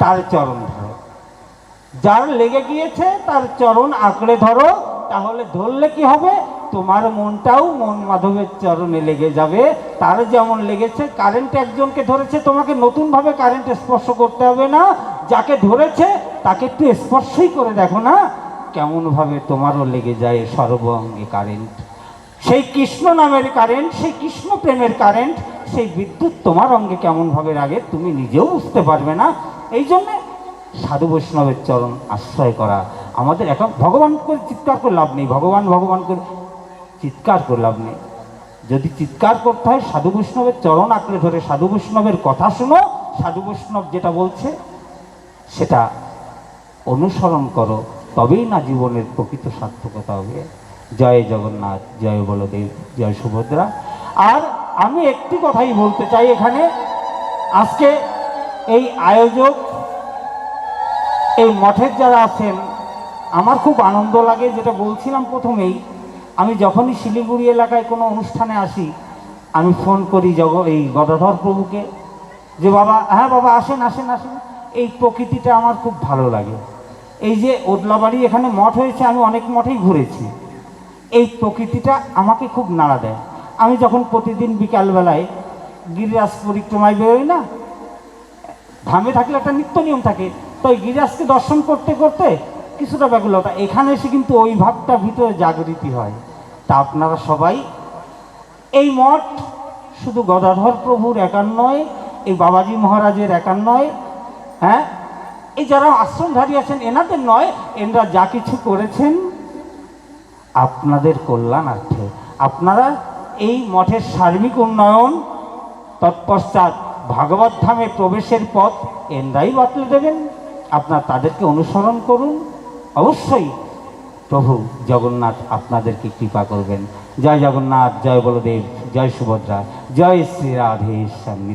তার চরণ ধরো। যার লেগে গিয়েছে, তার চরণ আঁকড়ে ধরো। তাহলে ধরলে কি হবে? তোমার মনটাও মন মাধবের চরণে লেগে যাবে। তার যেমন লেগেছে কারেন্ট একজনকে ধরেছে, তোমাকে নতুনভাবে কারেন্ট স্পর্শ করতে হবে না। যাকে ধরেছে, তাকে একটু স্পর্শই করে দেখো না। কেমনভাবে তোমারও লেগে যায় সর্বাঙ্গে কারেন্ট সেই কৃষ্ণ নামের কারেন্ট সেই কৃষ্ণ প্রেমের কারেন্ট সেই বিদ্যুৎ তোমার অঙ্গে কেমনভাবে লাগে তুমি নিজেও বুঝতে পারবে না। এই জন্যে সাধু বৈষ্ণবের চরণ আশ্রয় করা। আমাদের এখন ভগবান করে চিৎকার করে লাভ নেই, ভগবান ভগবান করে চিৎকার করে লাভ নেই। যদি চিৎকার করতে হয়, সাধু বৈষ্ণবের চরণ আঁকড়ে ধরে সাধু বৈষ্ণবের কথা শুনো, সাধু বৈষ্ণব যেটা বলছে, সেটা অনুসরণ করো, তবেই না জীবনের প্রকৃত সার্থকতা হবে। জয় জগন্নাথ, জয় বলদেব, জয় সুভদ্রা। আর আমি একটি কথাই বলতে চাই এখানে। আজকে এই আয়োজক, এই মঠের যারা আছেন, আমার খুব আনন্দ লাগে যেটা বলছিলাম প্রথমেই। আমি যখনই শিলিগুড়ি এলাকায় কোনো অনুষ্ঠানে আসি, আমি ফোন করি জগ, এই গদাধর প্রভুকে যে, বাবা হ্যাঁ বাবা, আসেন আসেন আসেন। এই প্রকৃতিটা আমার খুব ভালো লাগে। এই যে ওদলাবাড়ি এখানে মঠ হয়েছে, আমি অনেক মঠেই ঘুরেছি। এই প্রকৃতিটা আমাকে খুব নাড়া দেয়। আমি যখন প্রতিদিন বিকালবেলায় গিরিরাজ পরিক্রমায় বেরোই না ধামে থাকলে একটা নিত্য নিয়ম থাকে। তো ওই গিরিরাজকে দর্শন করতে করতে কিছুটা ব্যাকুলতা। এখানে এসে কিন্তু ওই ভাবটা ভিতরে জাগৃতি হয়। তা আপনারা সবাই এই মঠ শুধু গদাধর প্রভুর একার নয় এই বাবাজি মহারাজের একার নয় হ্যাঁ? এই যারা আশ্রমধারী আছেন, এনাদের নয়, এনারা যা কিছু করেছেন আপনাদের কল্যাণার্থে। আপনারা এই মঠের সার্বিক উন্নয়ন তৎপশ্চাৎ ভাগবত ধামে প্রবেশের পথ এনরাই বাতলে দেবেন। আপনার তাদেরকে অনুসরণ করুন। অবশ্যই প্রভু জগন্নাথ আপনাদেরকে কৃপা করবেন। জয় জগন্নাথ, জয় বলদেব, জয় সুভদ্রা, জয় শ্রী রাধে স্বামী